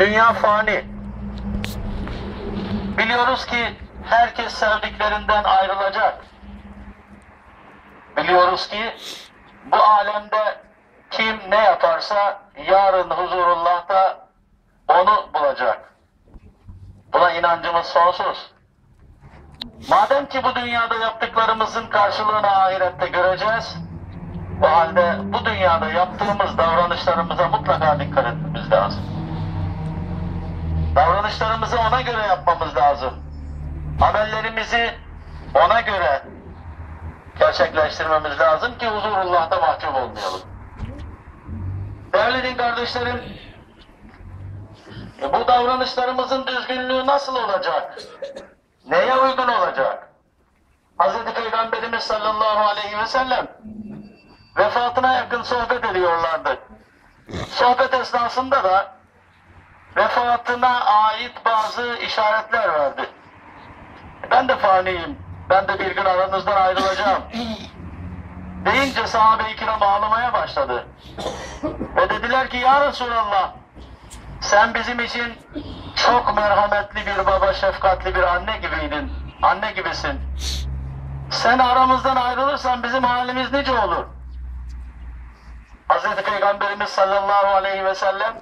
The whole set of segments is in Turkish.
Dünya fani. Biliyoruz ki herkes sevdiklerinden ayrılacak. Biliyoruz ki bu alemde kim ne yaparsa yarın huzurullah'ta onu bulacak. Buna inancımız sonsuz. Madem ki bu dünyada yaptıklarımızın karşılığını ahirette göreceğiz, o halde bu dünyada yaptığımız davranışlarımıza mutlaka dikkat etmemiz lazım. Davranışlarımızı ona göre yapmamız lazım. Amellerimizi ona göre gerçekleştirmemiz lazım ki huzurullah'ta mahcup olmayalım. Değerli din kardeşlerim, bu davranışlarımızın düzgünlüğü nasıl olacak? Neye uygun olacak? Hz. Peygamberimiz sallallahu aleyhi ve sellem vefatına yakın sohbet ediyorlardı. Sohbet esnasında da vefatına ait bazı işaretler verdi. Ben de faniyim, ben de bir gün aranızdan ayrılacağım. Deyince sahabe-i kiram ağlamaya başladı. Ve dediler ki ya Resulallah sen bizim için çok merhametli bir baba, şefkatli bir anne gibiydin. Anne gibisin. Sen aramızdan ayrılırsan bizim halimiz nice olur? Hz. Peygamberimiz sallallahu aleyhi ve sellem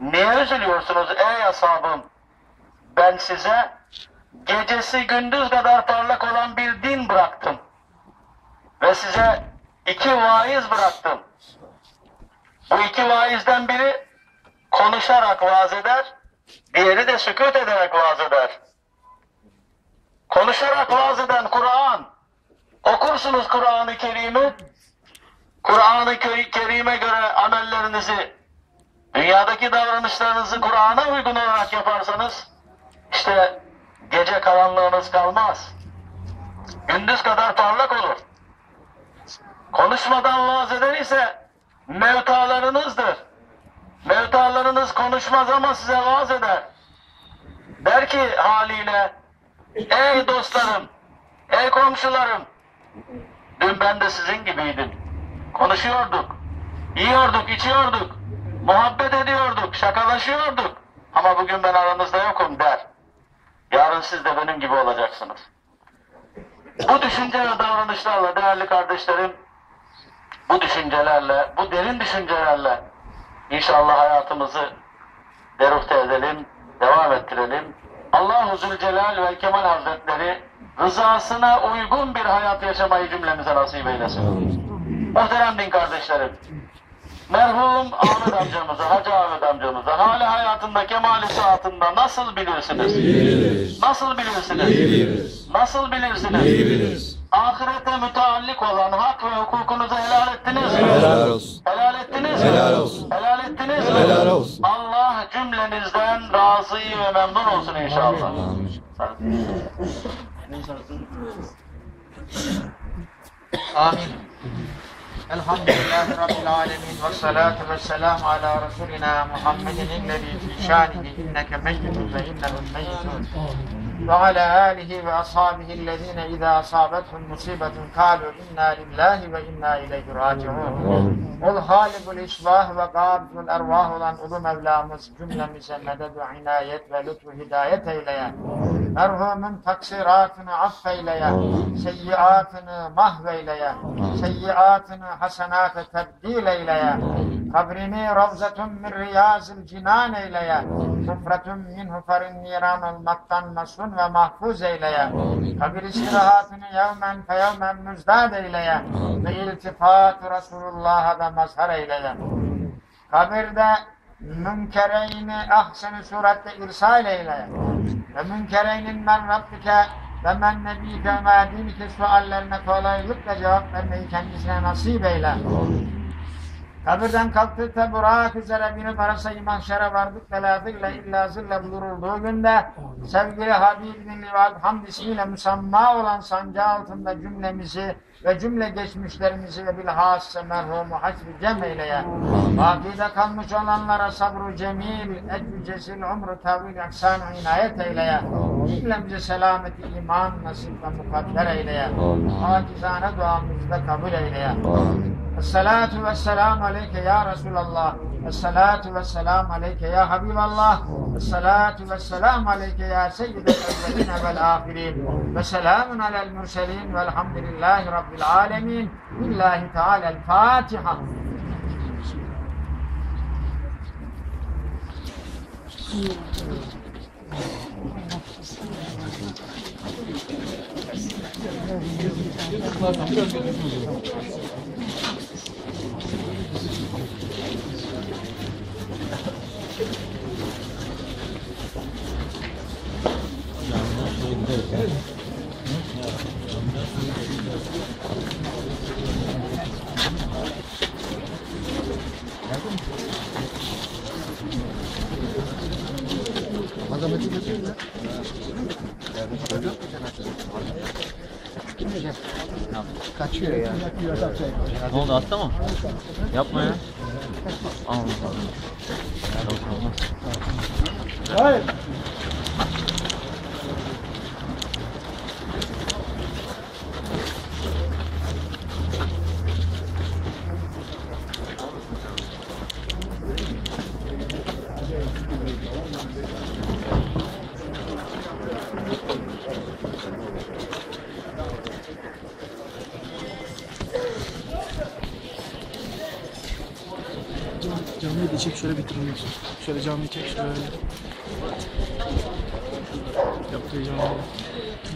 Niye üzülüyorsunuz ey ashabım? Ben size gecesi gündüz kadar parlak olan bir din bıraktım. Ve size iki vaiz bıraktım. Bu iki vaizden biri konuşarak vaaz eder, diğeri de sükut ederek vaaz eder. Konuşarak vaaz eden Kur'an. Okursunuz Kur'an-ı Kerim'i. Kur'an-ı Kerim'e göre amellerinizi Dünyadaki davranışlarınızı Kur'an'a uygun olarak yaparsanız işte gece karanlığınız kalmaz. Gündüz kadar parlak olur. Konuşmadan vaaz eden ise mevtalarınızdır. Mevtalarınız konuşmaz ama size vaaz eder. Der ki haliyle ey dostlarım, ey komşularım dün ben de sizin gibiydim. Konuşuyorduk, yiyorduk, içiyorduk muhabbet ediyorduk, şakalaşıyorduk. Ama bugün ben aranızda yokum der. Yarın siz de benim gibi olacaksınız. Bu düşünce ve davranışlarla değerli kardeşlerim, bu düşüncelerle, bu derin düşüncelerle inşallah hayatımızı deruhte edelim, devam ettirelim. Allah-u Zülcelal ve Kemal Hazretleri rızasına uygun bir hayat yaşamayı cümlemize nasip eylesin. Muhterem din kardeşlerim, merhum Ahmet amcamıza, Hacı Ahmet amcamıza hali hayatında kemali saatında nasıl bilirsiniz? Biliriz. Nasıl bilirsiniz? Biliriz. Nasıl bilirsiniz? Biliriz. Ahirete müteallik olan hak ve hukukunuzu helal ettiniz mi? Helal olsun. Helal ettiniz mi? Helal olsun. Helal ettiniz mi? Helal olsun. Allah cümlenizden razı ve memnun olsun inşallah. Amin. Amin. الحمد لله رب العالمين والصلاة والسلام على رسولنا محمد الذي في شأنه إنك ميت فإنهم ميتون ve ala alihi ve ashabihi ellezine izâ asâbethum musibetun kâlu inna lillahi ve inna ileyhi raciun. Ol halibul işbah ve gâbdul ervah olan Ulu Mevlamız cümlemize mededu inayet ve lütfu hidayet eyleyen, merhumun taksiratını affeyleyen, seyyiatını mahveyleyen, seyyiatını hasenata tebdil eyleyen, kabrini ravzatun min riyazil cinan eyleyen, sufretun minhu ferin niran olmaktan mesul masun ve mahfuz eyleye. Kabir istirahatını yevmen feyevmen müzdad eyleye. Ve iltifat Resulullah'a da mazhar eyleye. Kabirde münkereyni ahsen-i surette irsal eyleye. Ve münkereynin men Rabbike ve men nebike ve dinike suallerine kolaylıkla cevap vermeyi kendisine nasip eyle. Kabirden kalktık da Burak üzere binip arasa mahşere vardık. Ve la zille illa zille bulurulduğu günde sevgili Habibin Livad Hamd ismiyle musamma olan sancağı altında cümlemizi ve cümle geçmişlerimizi ve bilhassa merhumu hasbi cem eyleye. Bakide kalmış olanlara sabru cemil, ecrü cesil, umru tavil, ihsan inayet eyleye. Cümlemize selameti iman nasip ve mukadder eyleye. Acizane duamızı kabul eyleye. Esselatu vesselamu aleyke ya Resulallah. Esselatu vesselamu aleyke ya Habiballah. Esselatu vesselamu aleyke ya seyyidel evveline vel ahirin. Ve selamun alel mürselin velhamdülillahi rabbil العالمين لله تعالى الفاتحة Thank you. Kaçıyor ya. Ne oldu attı mı? Yapma ya. Allah Allah. Yok, Camiyi de çek şöyle bitirmiyorsun. Şöyle camiyi çek şöyle. Yaptığı camiyi.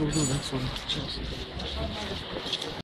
Dur dur ben sonra. Çek.